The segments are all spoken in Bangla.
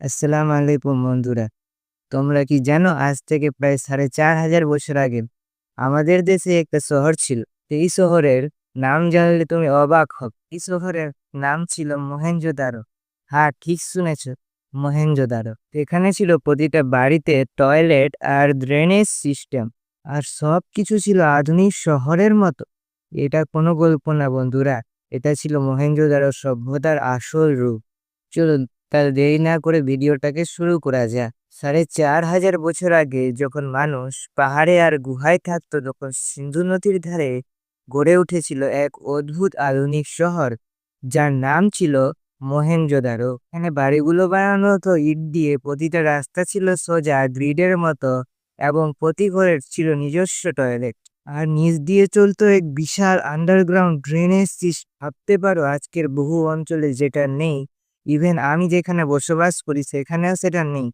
আসসালামু আলাইকুম বন্ধুরা। তোমরা কি জানো আজ থেকে প্রায় সাড়ে চার হাজার বছর আগে আমাদের দেশে একটা শহর ছিল। এই শহরের নাম জানলে তুমি অবাক হব এই শহরের নাম ছিল মহেঞ্জোদারো হ্যাঁ ঠিক শুনেছ মহেঞ্জোদারো এখানে ছিল প্রতিটা বাড়িতে টয়লেট আর ড্রেনেজ সিস্টেম। আর সব কিছু ছিল আধুনিক শহরের মতো। এটা কোনো গল্প না বন্ধুরা। এটা ছিল মহেঞ্জোদারো সভ্যতার আসল রূপ। চলুন তাহলে দেরি না করে ভিডিওটাকে শুরু করা যাক। সাড়ে চার হাজার বছর আগে যখন মানুষ পাহাড়ে আর গুহায় থাকতো, তখন সিন্ধু নদীর ধারে গড়ে উঠেছিল এক অদ্ভুত আধুনিক শহর, যার নাম ছিল মহেঞ্জোদারো এখানে বাড়িগুলো বানানো হতো, ইট দিয়ে প্রতিটা রাস্তা ছিল সোজা, গ্রিডের মতো, এবং প্রতি ঘরের ছিল নিজস্ব টয়লেট। আর নিচ দিয়ে চলতো এক বিশাল আন্ডারগ্রাউন্ড ড্রেনেজ ভাবতে পারো আজকের বহু অঞ্চলে যেটা নেই ইভেন আমি যেখানে বসবাস করি, সেখানেও সেটা নেই।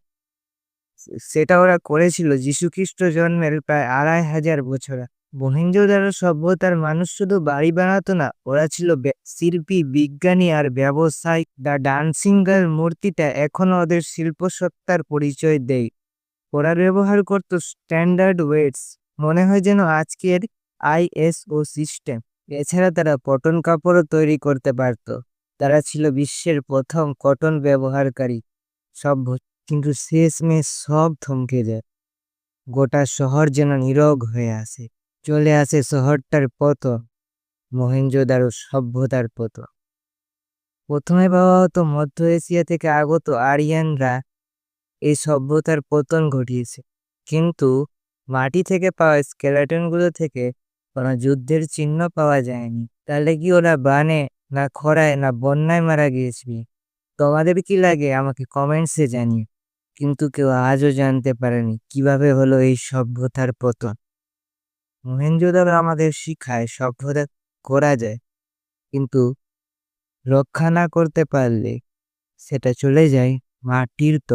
সেটা ওরা করেছিল। যীশুখ্রিস্ট জন্মের প্রায় আড়াই হাজার বছর আগে। মহেঞ্জোদারো সভ্যতার মানুষ শুধু বাড়ি বানাতো না, ওরা ছিল শিল্পী, বিজ্ঞানী আর ব্যবসায়িক দ্য ডান্সিং গার্ল মূর্তিটা এখনও ওদের শিল্প সত্তার পরিচয় দেয়। ওরা ব্যবহার করতো স্ট্যান্ডার্ড ওয়েটস। মনে হয় যেন আজকের আইএসও সিস্টেম। এছাড়া তারা কটন কাপড়ও তৈরি করতে পারতো। তারা ছিল বিশ্বের প্রথম কটন ব্যবহারকারী। সভ্য কিন্তু শেষমেশ সব থমকে যায়। গোটা শহর যেন নীরব হয়ে আসে। চলে আসে শহরটার পতন মহেঞ্জোদারো সভ্যতার পতন। প্রথমে ভাবা হতো মধ্য এশিয়া থেকে আগত আরিয়ানরা এই সভ্যতার পতন ঘটিয়েছে। কিন্তু মাটি থেকে পাওয়া স্কেলেটনগুলো থেকে কোনো যুদ্ধের চিহ্ন পাওয়া যায়নি। তাহলে কি ওরা বানে না খরায়, না বন্যায় মারা গিয়েছিল। তোমাদের কি লাগে? আমাকে কমেন্টসে জানিয়ে কিন্তু কেউ আজও জানতে পারেনি কীভাবে হলো এই সভ্যতার পতন। মহেন্দ্র আমাদের শিখায় সভ্যতা করা যায়। কিন্তু রক্ষা না করতে পারলে সেটা চলে যায় মাটির তো